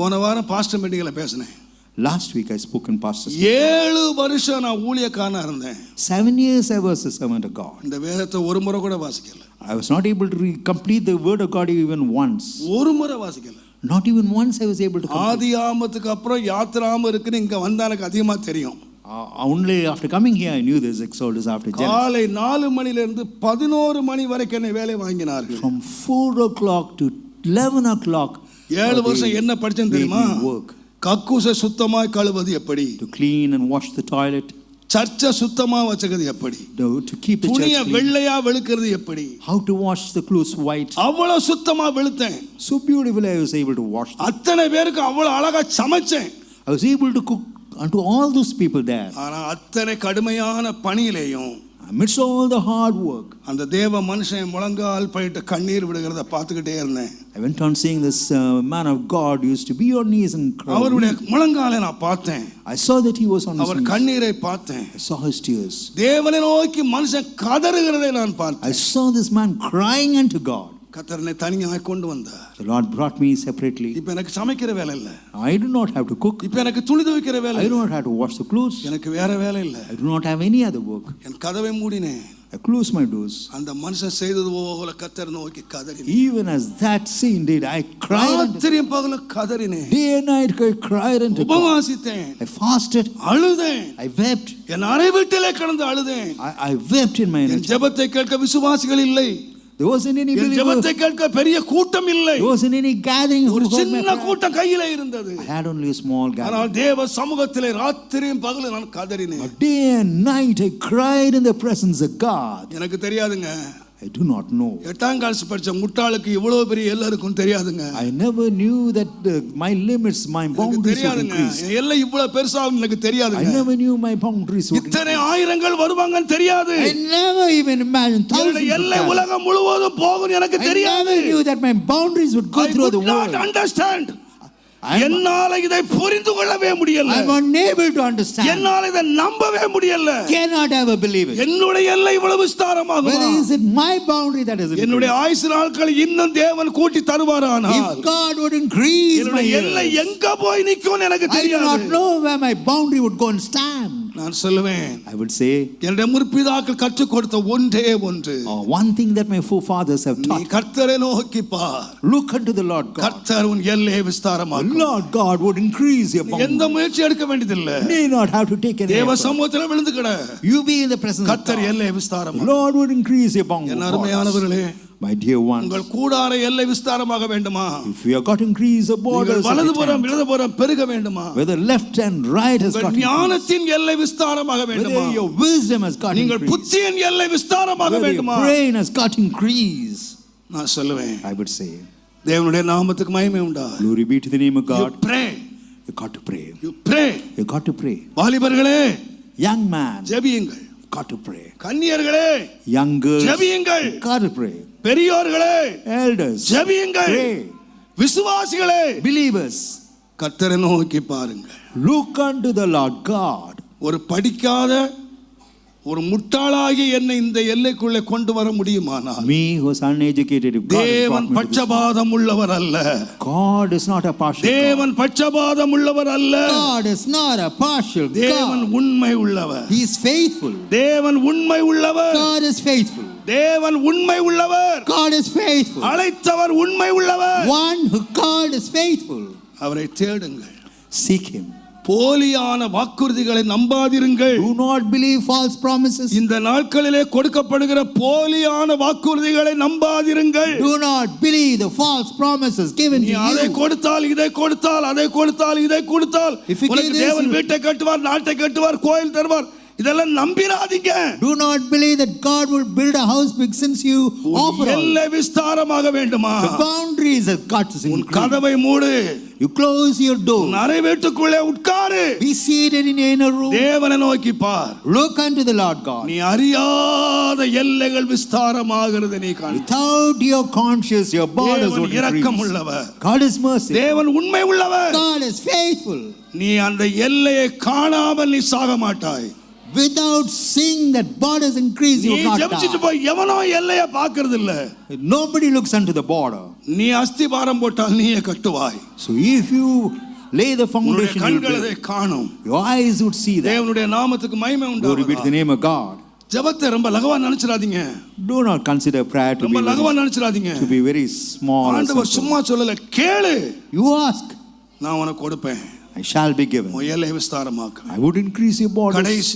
போன வாரம் பாஸ்டர் மீட்டிங்கில் பேசினேன் Last week I spoke in Pastor's. ஏழு வருஷம் நான் ஊழியக்காரனா இருந்தேன் Seven years I was a servant of God. இந்த வேதத்தை ஒரு முறை கூட வாசிக்கல I was not able to re- complete the word of God even once. ஒரு முறை வாசிக்கல Not even once I was able to complete. ஆதி ஆமத்துக்கு அப்புறம் யாத்திராம இருக்குன்னு இங்க வந்தா எனக்கு அதிகமா தெரியும் Uh, only after coming here I knew this Exodus after Genesis. காலை நாலு மணில இருந்து பதினோரு மணி வரைக்கும் என்னை வேலை வாங்கினார்கள் From 4 o'clock to 11 o'clock. ஏழு uh, வருஷம் என்ன படிச்சேன்னு made தெரியுமா கக்கூசை சுத்தமாய் கழுவது எப்படி to clean and wash the toilet, சர்ச்சை சுத்தமா வச்சுக்கிறது எப்படி keep the church துணிய வெள்ளையா வெளுக்கிறது எப்படி how to wash the clothes white. அவ்வளவு சுத்தமா வெளுத்தேன் So beautifully I was able to wash. அத்தனை பேருக்கு அவ்வளவு அழகா சமைச்சேன் I was able to cook unto all those people there. ஆனா அத்தனை கடுமையான பணியிலேயும் Amidst all the hard work, அந்த தேவ மனுஷன் முழங்கால் போயிட்டு கண்ணீர் விடுகிறத பார்த்துக்கிட்டே இருந்தேன் I went on seeing this uh, man of God used to be on knees and cry. அவருடைய முழங்காலை நான் பார்த்தேன் I saw that he was on his our knees. கண்ணீரை பார்த்தேன் I saw his tears. தேவனை நோக்கி மனுஷன் கதறுகிறதை நான் பார்த்தேன் I saw this man crying unto God. கத்தரனை தனியாக கொண்டு வந்தார் The Lord brought me separately. இப்ப எனக்கு சமைக்கிற வேலை இல்ல I do not have to cook. இப்ப எனக்கு துணி துவைக்கிற வேலை I do not have to wash the clothes. எனக்கு வேற வேலை இல்ல I do not have any other work. என் கதவை மூடினேன் I close my doors. அந்த மனுஷன் செய்தது போல கத்தர் நோக்கி கதறினேன் Even as that scene did, I cried. ராத்திரியும் பகலும் கதறினேன் Day and night I cried unto God. உபவாசித்தேன் I fasted. அழுதேன் I wept. என் அறை வீட்டிலே கிடந்து அழுதேன் I, I wept in my என் ஜெபத்தை கேட்க விசுவாசிகள் இல்லை There wasn't any N believer. ஜெபத்தை கேட்க பெரிய கூட்டம் இல்லை There wasn't any gathering. Who ஒரு சின்ன. கூட்டம் கையில இருந்தது I had only a small gathering. ஆனால் தேவ சமூகத்திலே ராத்திரியும் பகலும் நான் கதறினேன் But day and night I cried in the presence of God. எனக்கு தெரியாதுங்க I do not know. எட்டாம் கிளாஸ் படிச்ச முட்டாளுக்கு இவ்வளவு பெரிய எல்லாருக்கும் தெரியாதுங்க I never knew that uh, my limits, my எனக்கு boundaries would தெரியாதுங்க எல்லை இவ்வளவு பெருசாகும் எனக்கு I தெரியாதுங்க never knew my boundaries would இத்தனை. ஆயிரங்கள் வருவாங்கன்னு தெரியாது I never even imagined thousands என்னுடைய of எல்லை. உலகம் முழுவதும் போகும் எனக்கு I தெரியாது never knew that my boundaries would go I through could the not world. understand I'm, என்னால இதை புரிந்து கொள்ளவே முடியல I'm unable to understand. என்னால இதை நம்பவே முடியல Cannot ever believe it. என்னுடைய எல்லை இவ்வளவு விஸ்தாரமாகுமா Whether is it my boundary that is என்னுடைய? ஆயுசு நாட்களை இன்னும் தேவன் கூட்டி தருவாரானால் If God would increase my என்னுடைய எல்லை எங்க போய் நிக்கும்னு எனக்கு I do not தெரியாது know where my boundary would go and stand. நான் சொல்லுவேன் I would say, என்னுடைய முற்பிதாக்கள் கற்றுக் கொடுத்த ஒன்றே ஒன்று oh, one thing that my forefathers have நீ taught கர்த்தரை நோக்கி பார் look unto the Lord God. கர்த்தர் உன் எல்லையை The விஸ்தாரமாக்கும் Lord God would increase your எந்த. முயற்சி எடுக்க வேண்டியதில்லை need not have to take any தேவ. சமூகத்தில் விழுந்து கிட You be in the presence of கர்த்தர். எல்லையை The விஸ்தாரம் Lord would increase your boundary. என் அருமையானவர்களே My dear ones, உங்கள் கூடார எல்லை விஸ்தாரமாக வேண்டுமா if you have got to increase the நீங்கள் borders, of வலதுபுறம் the tent, இடதுபுறம் பெருக வேண்டுமா whether left and right has got உங்கள் to increase, ஞானத்தின் எல்லை விஸ்தாரமாக வேண்டுமா whether your wisdom has got to நீங்கள் புத்தியின் எல்லை விஸ்தாரமாக வேண்டுமா your brain has got to increase, நான் சொல்லுவேன் I would say, தேவனுடைய நாமத்துக்கு மகிமை உண்டா glory be to the name of You God. pray. You got to pray. You pray. You got to pray. வாலிபர்களே Young man, ஜெபியுங்கள் got to pray. கன்னியர்களே Young girls, ஜெபியுங்கள் got to pray. பெரியோர்களே Elders, ஜெபியுங்கள் pray. விசுவாசிகளே Believers, கர்த்தரை நோக்கி பாருங்கள் look unto the Lord God. ஒரு படிக்காத ஒரு முட்டாளாகி என்னை இந்த எல்லைக்குள்ளே கொண்டு வர முடியுமானால் Me who was uneducated, if தேவன் பட்சபாதம் உள்ளவர் அல்ல God is not a partial. தேவன் பட்சபாதம் உள்ளவர் அல்ல God is not a partial தேவன். உண்மை உள்ளவர் He is faithful. தேவன் உண்மை உள்ளவர் God is faithful. தேவன் உண்மை உள்ளவர் God is faithful. அழைத்தவர் உண்மை உள்ளவர் One who called is faithful. அவரை தேடுங்கள் Seek him. போலியான வாக்குறுதிகளை நம்பாதிருங்கள் Do not believe false promises. இந்த நாட்களிலே கொடுக்கப்படுகிற போலியான வாக்குறுதிகளை நம்பாதிருங்கள் Do not believe the false promises given to அதை. கொடுத்தால் இதை கொடுத்தால் அதை கொடுத்தால் இதை கொடுத்தால் உனக்கு தேவன் வீட்டை கட்டுவார் நாட்டை கட்டுவார் கோயில் தருவார் இதெல்லாம் நம்பிராதீங்க Do not believe that God will build a house big since you offer. எல்லை விஸ்தாரமாக வேண்டுமா The boundaries got to உன். கதவை மூடு You close your door. அறை வீட்டுக்குள்ளே உட்காரு Be seated in your inner room. தேவனை நோக்கி பார் Look unto the Lord God. நீ அறியாத எல்லைகள் விஸ்தாரமாகிறது நீ காண Without your conscience, your borders would இரக்கம். உள்ளவர் God is mercy. தேவன் உண்மை உள்ளவர் God is faithful. நீ அந்த எல்லையை காணாமல் நீ சாக மாட்டாய் Without seeing that borders increase, நீ you will not ஜெபிச்சுட்டு die. போய் எவனோ எல்லைய பாக்குறது இல்ல Nobody looks unto the border. நீ அஸ்திபாரம் போட்டால் நீயே கட்டுவாய் So if you lay the உன்னுடைய foundation, you will கண்கள் build. அதை காணும் your eyes would see that. தேவனுடைய நாமத்துக்கு மகிமை Glory be to the உண்டாகும் name of God. ஜெபத்தை ரொம்ப லகவா நினைச்சிடாதீங்க Do not consider prayer to be ரொம்ப லகவா very, நினைச்சிடாதீங்க to be very small. or ஆண்டவர் simple. சும்மா சொல்லல கேளு You ask, நான் உனக்கு கொடுப்பேன் I shall be given. உன் எல்லை விஸ்தாரமாக்குறேன் I would increase your borders. கடைசி